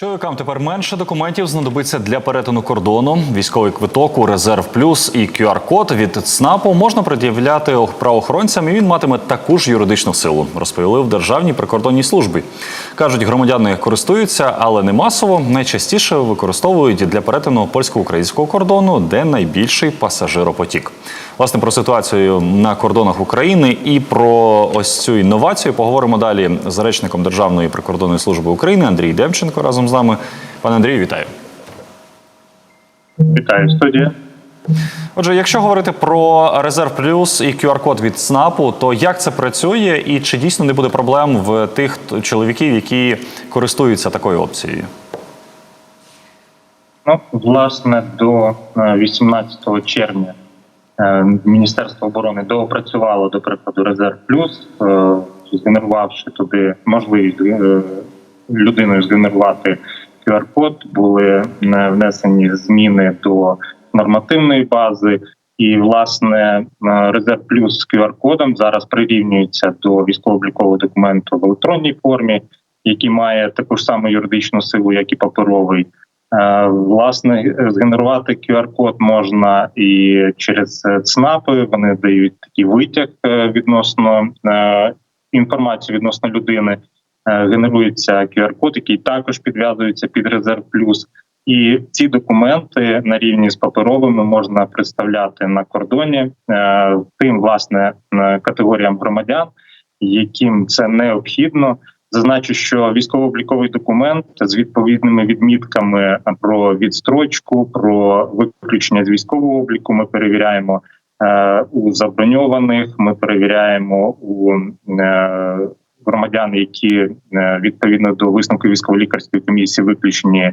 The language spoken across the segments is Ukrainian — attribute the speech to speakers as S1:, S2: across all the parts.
S1: Чоловікам тепер менше документів знадобиться для перетину кордону. Військовий квиток у резерв плюс і QR-код від ЦНАПу можна пред'являти правоохоронцям, і він матиме таку ж юридичну силу. Розповіли в Державній прикордонній службі. кажуть, громадяни користуються, але не масово. Найчастіше використовують для перетину польсько-українського кордону, де найбільший пасажиропотік. Власне про ситуацію на кордонах України і про ось цю інновацію поговоримо далі з речником Державної прикордонної служби України Андрій Демченко разом з нами. Пане Андрію, вітаю.
S2: Вітаю студія.
S1: Отже, якщо говорити про резерв плюс і QR-код від СНАПу, то як це працює, і чи дійсно не буде проблем в тих чоловіків, які користуються такою опцією?
S2: Ну, власне, до е, 18 червня е, Міністерство оборони доопрацювало, до прикладу, резерв плюс, е, згенерувавши туди можливість е, людиною згенерувати QR-код, були е, внесені зміни до нормативної бази. І власне е, резерв плюс з QR-кодом зараз прирівнюється до військово-облікового документу в електронній формі, який має таку ж саму юридичну силу, як і паперовий. Е, Власне, згенерувати QR-код можна і через е, ЦНАПи. Вони дають такий витяг е, відносно інформації відносно людини. Генерується QR-код, який також підв'язується під резерв плюс. І ці документи на рівні з паперовими можна представляти на кордоні тим власне категоріям громадян, яким це необхідно. Зазначу, що військово-обліковий документ з відповідними відмітками про відстрочку, про виключення з військового обліку. Ми перевіряємо е, у заброньованих. Ми перевіряємо у е, громадян, які е, відповідно до висновку військово-лікарської комісії виключені,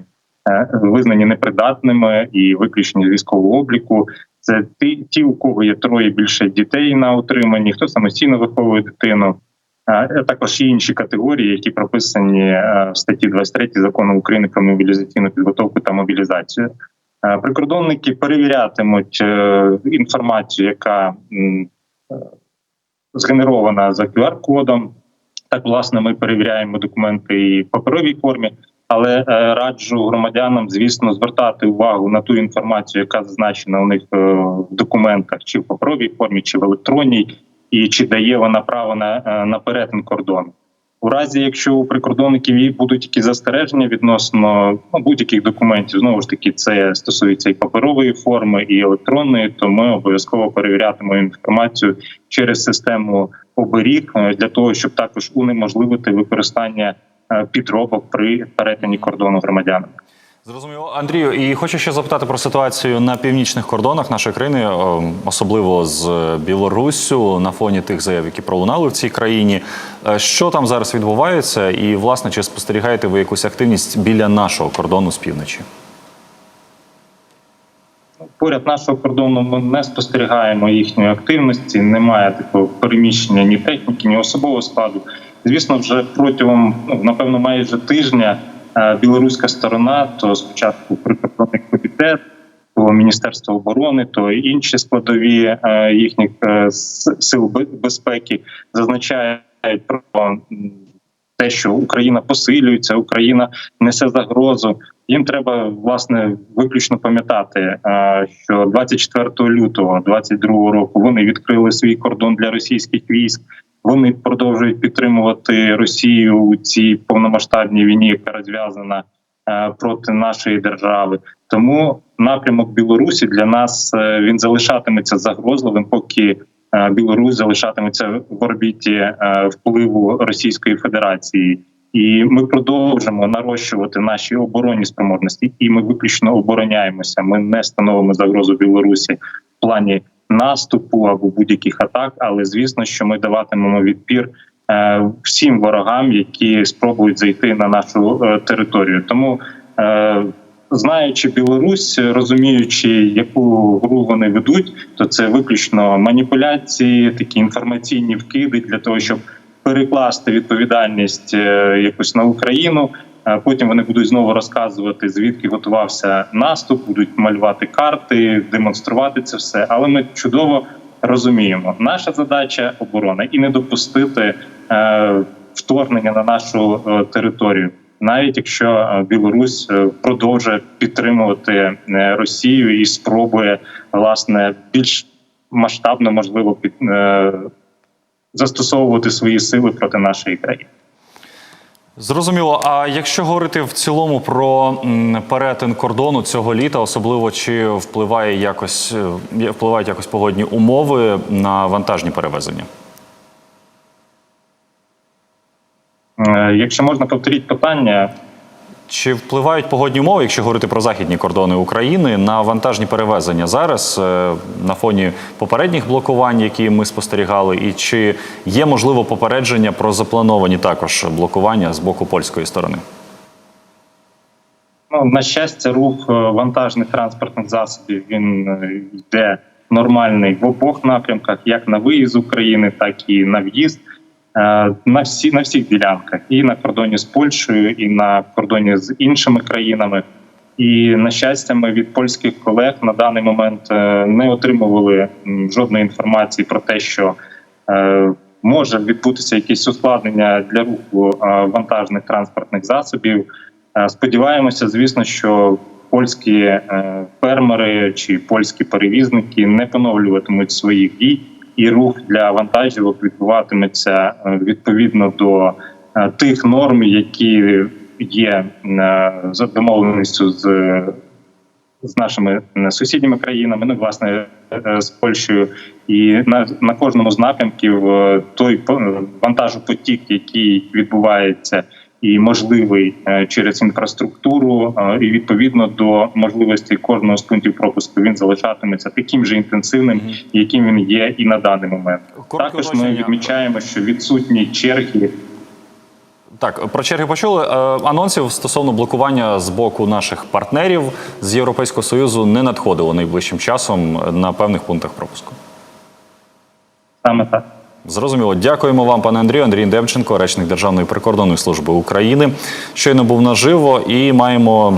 S2: визнані непридатними і виключені з військового обліку. Це ті, ті, у кого є троє більше дітей на утриманні, хто самостійно виховує дитину. А також є інші категорії, які прописані е, в статті 23 закону України про мобілізаційну підготовку та мобілізацію. Е, Прикордонники перевірятимуть е, інформацію, яка е, згенерована за QR-кодом. Так, власне, ми перевіряємо документи і в паперовій формі, але е, раджу громадянам, звісно, звертати увагу на ту інформацію, яка зазначена у них е, в документах, чи в паперовій формі, чи в електронній, і чи дає вона право на, е, на перетин кордону. У разі, якщо у прикордонників є- будуть якісь застереження відносно ну, будь-яких документів, знову ж таки, це стосується і паперової форми, і електронної, то ми обов'язково перевірятимемо інформацію через систему оберіг е, для того, щоб також унеможливити використання е, підробок при перетині кордону громадянами.
S1: Зрозуміло, Андрію, і хочу ще запитати про ситуацію на північних кордонах нашої країни, особливо з Білоруссю, на фоні тих заяв, які пролунали в цій країні. Е, Що там зараз відбувається, і власне чи спостерігаєте ви якусь активність біля нашого кордону з півночі?
S2: Поряд нашого кордону ми не спостерігаємо їхньої активності. Немає такого переміщення ні техніки, ні особового складу. Звісно, вже протягом ну, напевно майже тижня е, білоруська сторона, то спочатку прикордонний комітет, то Міністерство оборони, то інші складові е, їхніх е, сил безпеки зазначають про те, що Україна посилюється, Україна несе загрозу. Їм треба власне виключно пам'ятати, е, що 24 лютого 22 року вони відкрили свій кордон для російських військ. Вони продовжують підтримувати Росію у цій повномасштабній війні, яка розв'язана е, проти нашої держави. Тому напрямок Білорусі для нас е, він залишатиметься загрозливим, поки е, Білорусь залишатиметься в орбіті впливу Російської Федерації. І ми продовжимо нарощувати наші оборонні спроможності, і ми виключно обороняємося. Ми не становимо загрозу Білорусі в плані наступу або будь-яких атак. Але звісно, що ми даватимемо відпір е, всім ворогам, які спробують зайти на нашу е, територію. Тому е, знаючи Білорусь, розуміючи, яку гру вони ведуть, то це виключно маніпуляції, такі інформаційні вкиди для того, щоб перекласти відповідальність якось на Україну. Е, Потім вони будуть знову розказувати, звідки готувався наступ, будуть малювати карти, демонструвати це все. Але ми чудово розуміємо, наша задача оборона і не допустити е, вторгнення на нашу е, територію. навіть якщо Білорусь продовжує підтримувати Росію і спробує власне більш масштабно можливо під застосовувати свої сили проти нашої країни.
S1: Зрозуміло. А якщо говорити в цілому про перетин кордону цього літа, особливо чи впливає якось е, впливають якось погодні умови на вантажні перевезення?
S2: Е, Якщо можна повторіть питання,
S1: Чи впливають погодні умови, якщо говорити про західні кордони України, на вантажні перевезення зараз е, на фоні попередніх блокувань, які ми спостерігали, і чи є можливо попередження про заплановані також блокування з боку польської сторони?
S2: Ну, на щастя, рух е, вантажних транспортних засобів він е, йде нормальний в обох напрямках, як на виїзд України, так і на в'їзд. Е, На всі на всіх ділянках, і на кордоні з Польщею, і на кордоні з іншими країнами. І на щастя, ми від польських колег на даний момент е, не отримували жодної інформації про те, що е, може відбутися якісь ускладнення для руху вантажних транспортних засобів. Сподіваємося, звісно, що польські фермери чи польські перевізники не поновлюватимуть своїх дій, і рух для вантажівок відбуватиметься е, відповідно до е, тих норм, які є е, за домовленістю з з нашими сусідніми країнами, ну власне з Польщею, і на, на кожному з напрямків той по- вантажопотік, який відбувається і можливий е, через інфраструктуру, е, і відповідно до можливості кожного з пунктів пропуску він залишатиметься таким же інтенсивним, яким він є і на даний момент.
S1: Коротке
S2: Також ми відмічаємо, що відсутні черги
S1: Так, про черги почули. Е, Анонсів стосовно блокування з боку наших партнерів з Європейського Союзу не надходило найближчим часом на певних пунктах пропуску.
S2: саме так.
S1: Зрозуміло. Дякуємо вам, пане Андрію. Андрій Демченко, речник Державної прикордонної служби України. Щойно був наживо і маємо